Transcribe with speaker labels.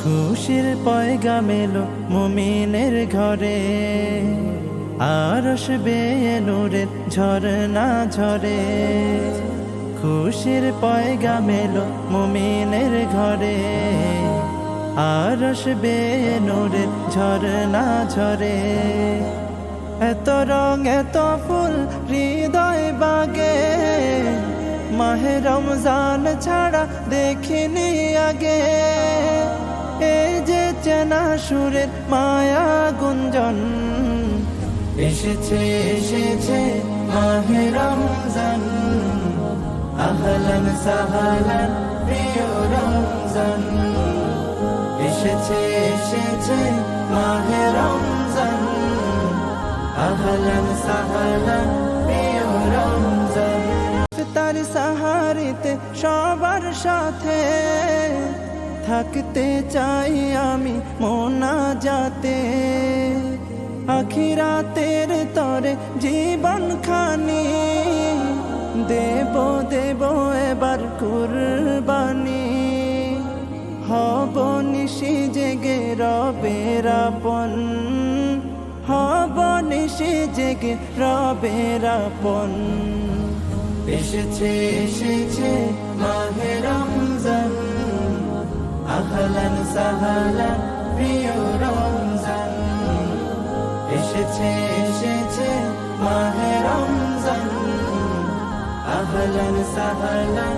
Speaker 1: খুশির পয়গা মেলো মুমিনের ঘরে আর আসবে নূরের ঝরনা ঝরে। খুশির পয়গা মেলো মুমিনের ঘরে আর আসবে নূরের ঝরনা ঝরে। এত রং, এত ফুল হৃদয় বাগে। মাহে রমজান ছাড়া দেখিনি আগে। এই যে চেনা সুরের মায়া গুঞ্জন, এসেছে এসেছে মাহে রমজান। আহলান সাহালান, প্রিয় রমজান। এসেছে এসেছে মাহে আহলান সাহালান প্রিয় রমজান। তার সাহারিতে সবার সাথে থাকতে চাই আমি মোনা যাতে আখিরাতের তরে জীবন খানি দেব দেব এবার কুরবানি। হব নিশি জেগে রবের আপন হব নিশি জেগে রবের আপন। এসেছে এসেছে মাহে রমজান। আহলান সাহালান প্রিয় রমজান। এসেছে এসেছে মাহে রমজান। আহলান সাহালান